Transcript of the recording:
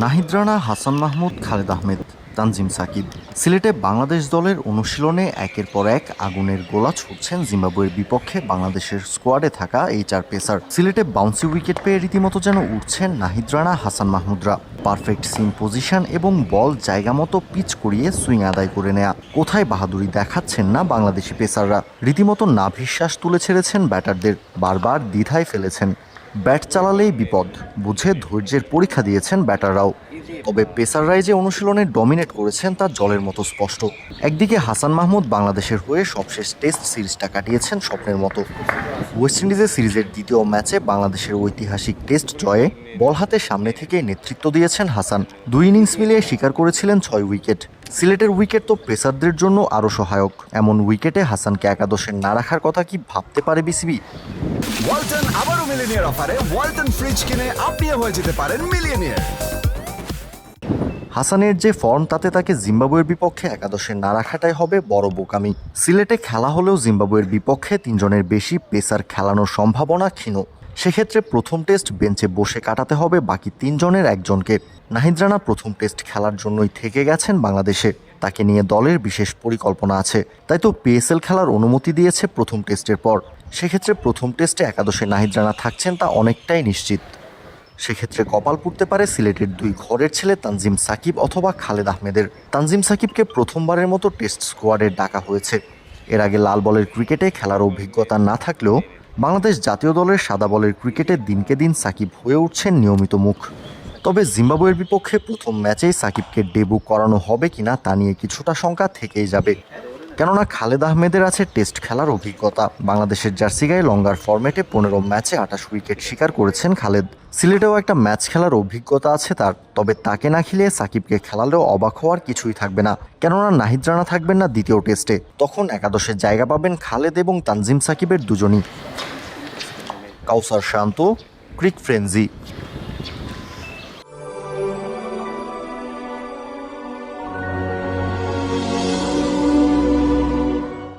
নাহিদ রানা, হাসান মাহমুদ, খালেদ আহমেদ, তানজিম সাকিব। সিলেটে বাংলাদেশ দলের অনুশীলনে একের পর এক আগুনের গোলা ছুটছেন জিম্বাবুয়ের বিপক্ষে বাংলাদেশের স্কোয়াডে থাকা এই চার পেসার। সিলেটে বাউন্সি উইকেট পেয়ে রীতিমতো যেন উঠছেন নাহিদ রানা, হাসান মাহমুদরা। পারফেক্ট সিম পজিশন এবং বল জায়গা মতো পিচ করিয়ে সুইং আদায় করে নেয়া। কোথায় বাহাদুরি দেখাচ্ছেন না বাংলাদেশি পেসাররা? রীতিমতো নাভিশ্বাস তুলে ছেড়েছেন ব্যাটারদের, বারবার দ্বিধায় ফেলেছেন। ব্যাট চালালেই বিপদ, বুঝে ধৈর্যের পরীক্ষা দিয়েছেন ব্যাটাররাও। তবে পেসাররাই যে অনুশীলনে ডমিনেট করেছেন তা জলের মতো স্পষ্ট। একদিকে হাসান মাহমুদ বাংলাদেশের হয়ে সবশেষ টেস্ট সিরিজটা কাটিয়েছেন স্বপ্নের মতো। ওয়েস্ট ইন্ডিজের সিরিজের দ্বিতীয় ম্যাচে বাংলাদেশের ঐতিহাসিক টেস্ট জয়ে বল হাতে সামনে থেকে নেতৃত্ব দিয়েছেন হাসান। দুই ইনিংস মিলিয়ে স্বীকার করেছিলেন ছয় উইকেট। সিলেটের উইকেট তো পেসারদের জন্য আরও সহায়ক। এমন উইকেটে হাসানকে একাদশে না রাখার কথা কি ভাবতে পারে বিসিবি? ওয়ালটন আবারও মিলিনিয়ার অফারে। ওয়ালটন ফ্রিজ কিনে আপনিও হয়ে যেতে পারেন মিলিয়নিয়ার। হাসানের যে ফর্ম তাতে তাকে জিম্বাবুয়ের বিপক্ষে একাদশে না রাখাটাই হবে বড় বোকামি। সিলেটে খেলা হলেও জিম্বাবুয়ের বিপক্ষে তিনজনের বেশি পেসার খেলানোর সম্ভাবনা ক্ষীণ। সেক্ষেত্রে প্রথম টেস্ট বেঞ্চে বসে কাটাতে হবে বাকি তিনজনের একজনকে। নাহিদ রানা প্রথম টেস্ট খেলার জন্যই থেকে গেছেন বাংলাদেশে। তাকে নিয়ে দলের বিশেষ পরিকল্পনা আছে। তাই তো পিএসএল খেলার অনুমতি দিয়েছে প্রথম টেস্টের পর। সেক্ষেত্রে প্রথম টেস্টে একাদশে নাহিদ রানা থাকছেন তা অনেকটাই নিশ্চিত। সেক্ষেত্রে কপাল পুড়তে পারে সিলেটের দুই ঘরের ছেলে তানজিম সাকিব অথবা খালেদ আহমেদের। তানজিম সাকিবকে প্রথমবারের মতো টেস্ট স্কোয়াডে ডাকা হয়েছে। এর আগে লাল বলের ক্রিকেটে খেলার অভিজ্ঞতা না থাকলেও বাংলাদেশ জাতীয় দলের সাদা বলের ক্রিকেটে দিনকে দিন সাকিব হয়ে উঠছেন নিয়মিত মুখ। তবে জিম্বাবুয়ের বিপক্ষে প্রথম ম্যাচেই সাকিবকে ডেবু করানো হবে কিনা তা নিয়ে কিছুটা শঙ্কা থেকেই যাবে। কেননা খালেদ আহমেদের আছে টেস্ট খেলার অভিজ্ঞতা। বাংলাদেশের জার্সি গায়ে লঙ্গার ফরম্যাটে পনেরো ম্যাচে আটাশ উইকেট শিকার করেছেন খালেদ। সিলেটেও একটা ম্যাচ খেলার অভিজ্ঞতা আছে তার, তবে তাকে না খেলিয়ে সাকিবকে খেলালেও অবাক হওয়ার কিছুই থাকবে না। কেননা নাহিদ রানা থাকবেন না দ্বিতীয় টেস্টে। তখন একাদশের জায়গা পাবেন খালেদ এবং তানজিম সাকিবের দুজনই। কাউসার শান্ত, ক্রিক ফ্রেন্জি